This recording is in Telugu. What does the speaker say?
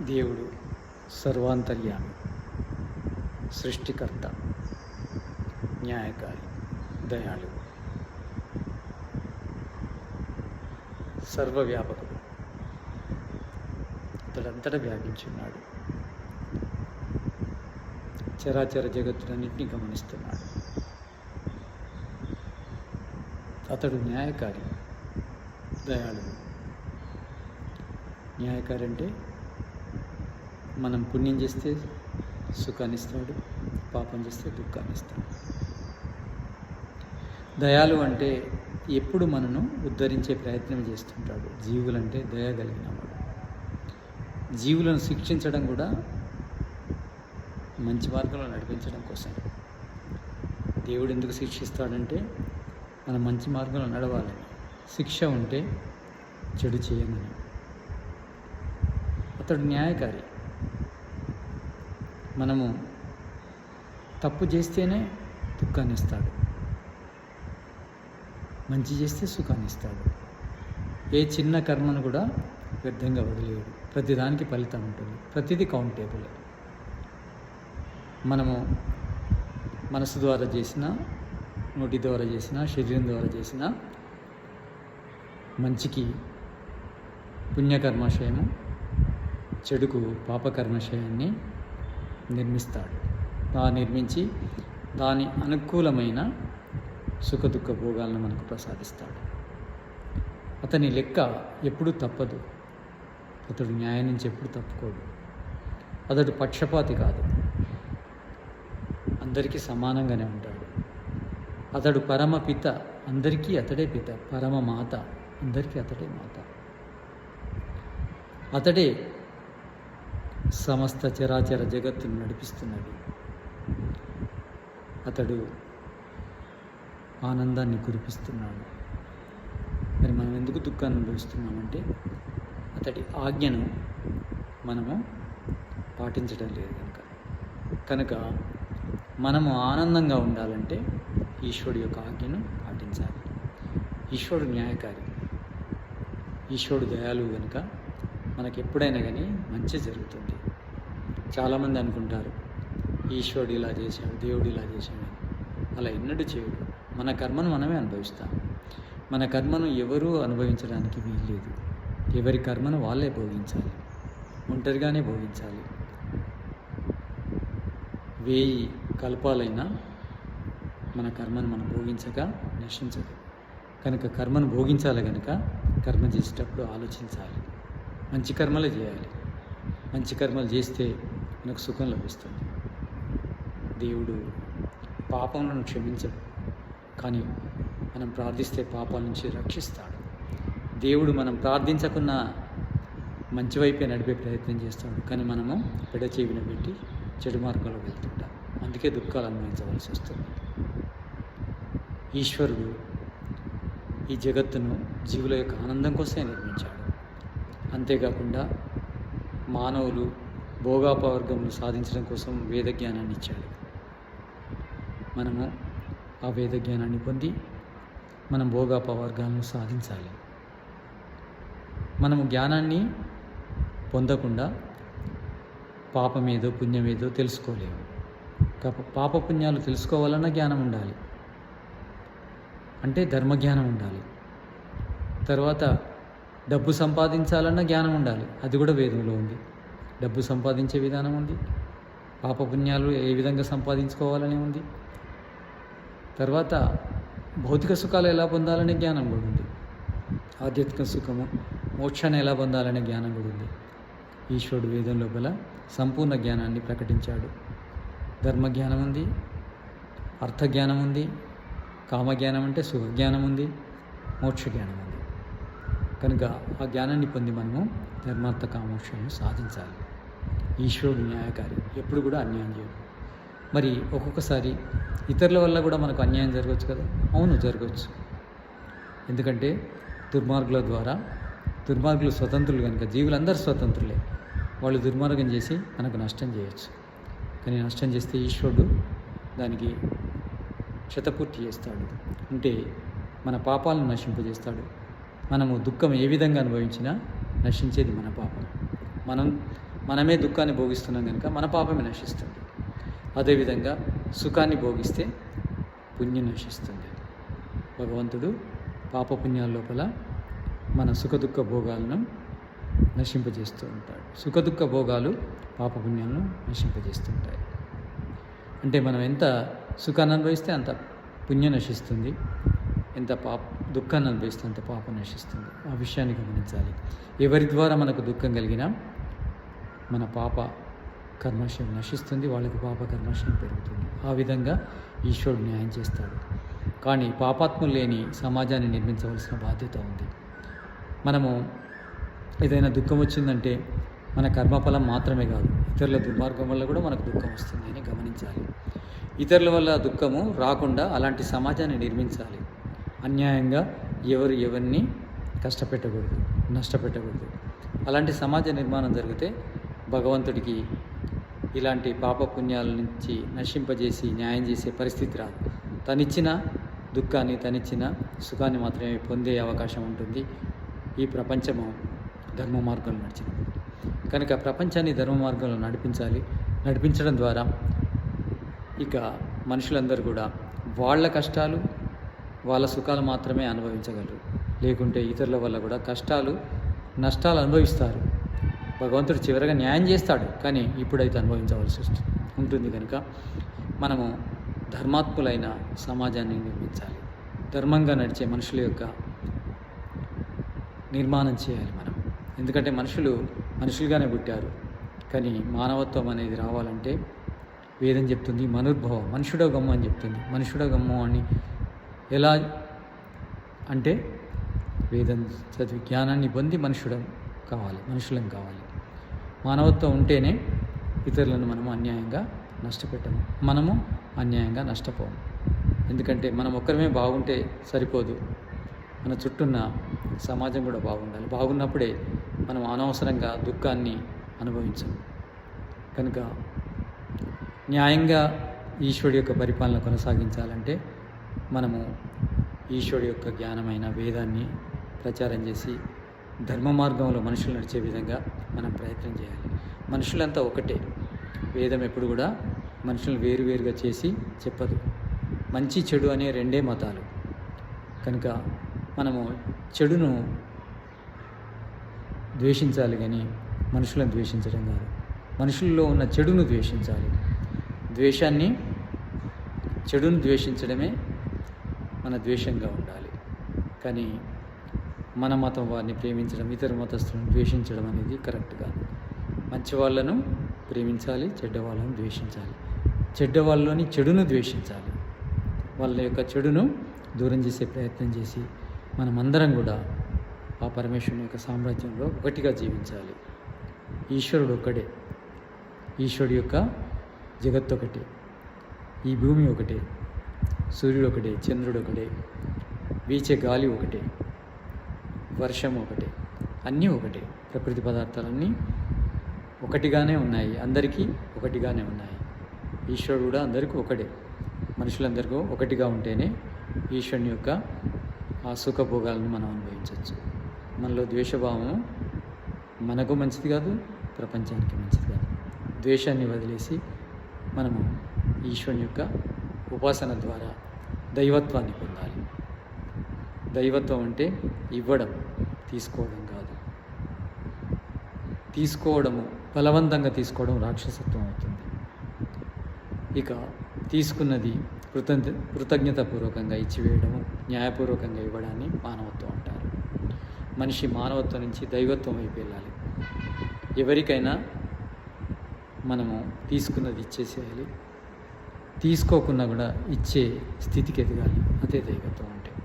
దేవుడు సర్వాంతర్యామి సృష్టికర్త న్యాయకారి దయాళు. సర్వవ్యాపకుడు. అతడంతటా వ్యాపించున్నాడు. చరాచర జగత్తులన్నింటినీ గమనిస్తున్నాడు. అతడు న్యాయకారి దయాళుడు. న్యాయకారి అంటే మనం పుణ్యం చేస్తే సుఖాన్ని ఇస్తాడు పాపం చేస్తే దుఃఖాన్ని ఇస్తాడు. దయాలు అంటే ఎప్పుడు మనను ఉద్ధరించే ప్రయత్నం చేస్తుంటాడు. జీవులంటే దయ కలిగిన వాడు. జీవులను శిక్షించడం కూడా మంచి మార్గంలో నడిపించడం కోసం. దేవుడు ఎందుకు శిక్షిస్తాడంటే మనం మంచి మార్గంలో నడవాలని శిక్ష ఉంటే చెడు చేయమని అతడు న్యాయకారి. మనము తప్పు చేస్తేనే దుఃఖాన్ని ఇస్తాడు. మంచి చేస్తే సుఖాన్ని ఇస్తాడు. ఏ చిన్న కర్మను కూడా వ్యర్థంగా వదిలేయడు. ప్రతిదానికి ఫలితం ఉంటుంది. ప్రతిదీ కౌంటేబుల్ మనము మనసు ద్వారా చేసిన నోటి ద్వారా చేసిన శరీరం ద్వారా చేసిన మంచికి పుణ్యకర్మాశయము చెడుకు పాపకర్మాశయాన్ని నిర్మిస్తాడు. దాన్ని నిర్మించి దాని అనుకూలమైన సుఖదుఖ భోగాలను మనకు ప్రసాదిస్తాడు. అతని లెక్క ఎప్పుడూ తప్పదు. అతడు న్యాయం నుంచి ఎప్పుడు తప్పుకోడు. అతడు పక్షపాతి కాదు. అందరికీ సమానంగానే ఉంటాడు. అతడు పరమ పిత అందరికీ అతడే పిత. పరమ మాత అందరికీ అతడే మాత. అతడే సమస్త చరాచర జగత్తును నడిపిస్తున్నది అతడు ఆనందాన్ని కురిపిస్తున్నాడు. మరి మనం ఎందుకు దుఃఖాన్ని అనుభవిస్తున్నామంటే అతడి ఆజ్ఞను మనము పాటించడం లేదు కనుక. కనుక మనము ఆనందంగా ఉండాలంటే ఈశ్వరుడు యొక్క ఆజ్ఞను పాటించాలి. ఈశ్వరుడు న్యాయకారి. ఈశ్వరుడు దయాలు కనుక మనకి ఎప్పుడైనా కానీ మంచి జరుగుతుంది. చాలామంది అనుకుంటారు ఈశ్వరుడు ఇలా చేశాడు దేవుడు ఇలా చేశాడు అలా ఎన్నడూ చేయడు. మన కర్మను మనమే అనుభవిస్తాం. మన కర్మను ఎవరూ అనుభవించడానికి వీల్లేదు. ఎవరి కర్మను వాళ్ళే భోగించాలి ఒంటరిగానే భోగించాలి వేయి కల్పాలైనా మన కర్మను మనం భోగించక నశించదు. కనుక కర్మను భోగించాలి కనుక కర్మ చేసేటప్పుడు ఆలోచించాలి. మంచి కర్మలే చేయాలి. మంచి కర్మలు చేస్తే నాకు సుఖం లభిస్తుంది. దేవుడు పాపములను క్షమించడు. కానీ మనం ప్రార్థిస్తే పాపాల నుంచి రక్షిస్తాడు. దేవుడు మనం ప్రార్థించకున్న మంచి వైపే నడిపే ప్రయత్నం చేస్తాడు. కానీ మనము పెడచేవిన పెట్టి చెడు మార్గంలో వెళ్తుంటాం. అందుకే దుఃఖాలు అనుభవించవలసి వస్తుంది. ఈశ్వరుడు ఈ జగత్తును జీవుల యొక్క ఆనందం కోసమే నిర్మించాడు. అంతేకాకుండా మానవులు భోగాపవర్గంను సాధించడం కోసం వేద జ్ఞానాన్ని ఇచ్చాడు. మనము ఆ వేద జ్ఞానాన్ని పొంది మనం భోగాపవర్గాలను సాధించాలి. మనము జ్ఞానాన్ని పొందకుండా పాపమేదో పుణ్యమేదో తెలుసుకోలేము. పాప పుణ్యాలు తెలుసుకోవాలన్నా జ్ఞానం ఉండాలి. అంటే ధర్మజ్ఞానం ఉండాలి. తర్వాత డబ్బు సంపాదించాలన్న జ్ఞానం ఉండాలి. అది కూడా వేదంలో ఉంది. డబ్బు సంపాదించే విధానం ఉంది. పాపపుణ్యాలు ఏ విధంగా సంపాదించుకోవాలని ఉంది. తర్వాత భౌతిక సుఖాలు ఎలా పొందాలనే జ్ఞానం కూడా ఉంది. ఆధ్యాత్మిక సుఖము మోక్షాన్ని ఎలా పొందాలనే జ్ఞానం కూడా ఉంది. ఈశ్వరుడు వేదం లోపల సంపూర్ణ జ్ఞానాన్ని ప్రకటించాడు. ధర్మజ్ఞానం ఉంది అర్థజ్ఞానం ఉంది కామజ్ఞానం అంటే సుఖజ్ఞానం ఉంది మోక్ష జ్ఞానం ఉంది. కనుక ఆ జ్ఞానాన్ని పొంది మనము ధర్మార్థ కామోక్షాలను సాధించాలి. ఈశ్వరుడు న్యాయకారి. ఎప్పుడు కూడా అన్యాయం చేయడు. మరి ఒక్కొక్కసారి ఇతరుల వల్ల కూడా మనకు అన్యాయం జరగవచ్చు కదా? అవును జరగవచ్చు ఎందుకంటే దుర్మార్గుల ద్వారా దుర్మార్గులు స్వతంత్రులు కనుక జీవులందరూ స్వతంత్రులే. వాళ్ళు దుర్మార్గం చేసి మనకు నష్టం చేయొచ్చు. కానీ నష్టం చేస్తే ఈశ్వరుడు దానికి క్షతపూర్తి చేస్తాడు. అంటే మన పాపాలను నశింపజేస్తాడు. మనము దుఃఖం ఏ విధంగా అనుభవించినా నశించేది మన పాపం. మనం మనమే దుఃఖాన్ని భోగిస్తున్నాం కనుక మన పాపమే నశిస్తుంది. అదేవిధంగా సుఖాన్ని భోగిస్తే పుణ్యం నశిస్తుంది. భగవంతుడు పాపపుణ్యాల లోపల మన సుఖదుఖ భోగాలను నశింపజేస్తూ ఉంటాడు. సుఖదుఖ భోగాలు పాపపుణ్యాలను నశింపజేస్తుంటాయి అంటే మనం ఎంత సుఖాన్ని అనుభవిస్తే అంత పుణ్యం నశిస్తుంది. ఎంత పాప దుఃఖాన్ని అనుభవిస్తే అంత పాపం నశిస్తుంది. ఆ విషయాన్ని గమనించాలి. ఎవరి ద్వారా మనకు దుఃఖం కలిగినా మన పాప కర్మశయం నశిస్తుంది వాళ్ళకి పాప కర్మశయం పెరుగుతుంది. ఆ విధంగా ఈశ్వరుడు న్యాయం చేస్తాడు. కానీ పాపాత్ములు లేని సమాజాన్ని నిర్మించవలసిన బాధ్యత ఉంది. మనము ఏదైనా దుఃఖం వచ్చిందంటే మన కర్మఫలం మాత్రమే కాదు ఇతరుల దుర్మార్గం వల్ల కూడా మనకు దుఃఖం వస్తుంది అని గమనించాలి. ఇతరుల వల్ల దుఃఖము రాకుండా అలాంటి సమాజాన్ని నిర్మించాలి. అన్యాయంగా ఎవరు ఎవరిని కష్టపెట్టకూడదు నష్టపెట్టకూడదు. అలాంటి సమాజ నిర్మాణం జరిగితే భగవంతుడికి ఇలాంటి పాప పుణ్యాల నుంచి నశింపజేసి న్యాయం చేసే పరిస్థితి రాదు. తనిచ్చిన దుఃఖాన్ని తనిచ్చిన సుఖాన్ని మాత్రమే పొందే అవకాశం ఉంటుంది. ఈ ప్రపంచము ధర్మ మార్గంలో నడిచినప్పుడు. కనుక ప్రపంచాన్ని ధర్మ మార్గంలో నడిపించాలి. నడిపించడం ద్వారా ఇక మనుషులందరూ కూడా వాళ్ళ కష్టాలు వాళ్ళ సుఖాలు మాత్రమే అనుభవించగలరు. లేకుంటే ఇతరుల వల్ల కూడా కష్టాలు నష్టాలు అనుభవిస్తారు. భగవంతుడు చివరగా న్యాయం చేస్తాడు కానీ ఇప్పుడైతే అనుభవించవలసి వస్తుంది. ఉంటుంది కనుక మనము ధర్మాత్ములైన సమాజాన్ని నిర్మించాలి. ధర్మంగా నడిచే మనుషుల యొక్క నిర్మాణం చేయాలి మనం. ఎందుకంటే మనుషులు మనుషులుగానే పుట్టారు కానీ మానవత్వం అనేది రావాలంటే వేదం చెప్తుంది మనుర్భవం మనుషుడో గమ్ము అని చెప్తుంది. మనుషుడో గమ్ము అని ఎలా అంటే వేదం చదివి జ్ఞానాన్ని పొంది మనుషుడం కావాలి మనుషులం కావాలి. మానవత్వం ఉంటేనే ఇతరులను మనము అన్యాయంగా నష్టపెట్టము. మనము అన్యాయంగా నష్టపోము. ఎందుకంటే మనం ఒక్కరమే బాగుంటే సరిపోదు. మన చుట్టూన్న సమాజం కూడా బాగుండాలి. బాగున్నప్పుడే మనం అనవసరంగా దుఃఖాన్ని అనుభవించము. కనుక న్యాయంగా ఈశ్వరుడి యొక్క పరిపాలన కొనసాగించాలంటే మనము ఈశ్వరుడి యొక్క జ్ఞానమైన వేదాన్ని ప్రచారం చేసి ధర్మ మార్గంలో మనుషులు నడిచే విధంగా మనం ప్రయత్నం చేయాలి. మనుషులంతా ఒకటే. వేదం ఎప్పుడు కూడా మనుషులను వేరువేరుగా చేసి చెప్పదు. మంచి చెడు అనే రెండే మతాలు. కనుక మనము చెడును ద్వేషించాలి కానీ మనుషులను ద్వేషించడం కాదు. మనుషుల్లో ఉన్న చెడును ద్వేషించాలి. ద్వేషాన్ని చెడును ద్వేషించడమే మన ద్వేషంగా ఉండాలి. కానీ మన మతం వారిని ప్రేమించడం ఇతర మతస్థులను ద్వేషించడం అనేది కరెక్ట్ కాదు. మంచి వాళ్ళను ప్రేమించాలి చెడ్డ వాళ్ళను ద్వేషించాలి. చెడ్డ వాళ్ళలోని చెడును ద్వేషించాలి. వాళ్ళ యొక్క చెడును దూరం చేసే ప్రయత్నం చేసి మనమందరం కూడా ఆ పరమేశ్వరుని యొక్క సామ్రాజ్యంలో ఒకటిగా జీవించాలి. ఈశ్వరుడు ఒక్కడే. ఈశ్వరుడు యొక్క జగత్తు ఒకటే. ఈ భూమి ఒకటే. సూర్యుడు ఒకటే చంద్రుడు ఒకటే. వీచే గాలి ఒకటే. వర్షం ఒకటే అన్నీ ఒకటే. ప్రకృతి పదార్థాలన్నీ ఒకటిగానే ఉన్నాయి. అందరికీ ఒకటిగానే ఉన్నాయి. ఈశ్వరుడు కూడా అందరికీ ఒకటే. మనుషులందరికీ ఒకటిగా ఉంటేనే ఈశ్వరుని యొక్క ఆ సుఖభోగాలను మనం అనుభవించవచ్చు. మనలో ద్వేషభావం మనకు మంచిది కాదు ప్రపంచానికి మంచిది కాదు. ద్వేషాన్ని వదిలేసి మనము ఈశ్వరుని యొక్క ఉపాసన ద్వారా దైవత్వాన్ని పొందాలి. దైవత్వం అంటే ఇవ్వడం తీసుకోవడం కాదు. తీసుకోవడము బలవంతంగా తీసుకోవడం రాక్షసత్వం అవుతుంది. ఇక తీసుకున్నది కృతజ్ఞ కృతజ్ఞతాపూర్వకంగా ఇచ్చివేయడము న్యాయపూర్వకంగా ఇవ్వడాన్ని మానవత్వం అంటారు. మనిషి మానవత్వం నుంచి దైవత్వం వైపు వెళ్ళాలి. ఎవరికైనా మనము తీసుకున్నది ఇచ్చేసేయాలి. తీసుకోకుండా కూడా ఇచ్చే స్థితికి ఎదగాలి. అదే దైవత్వం అంటే.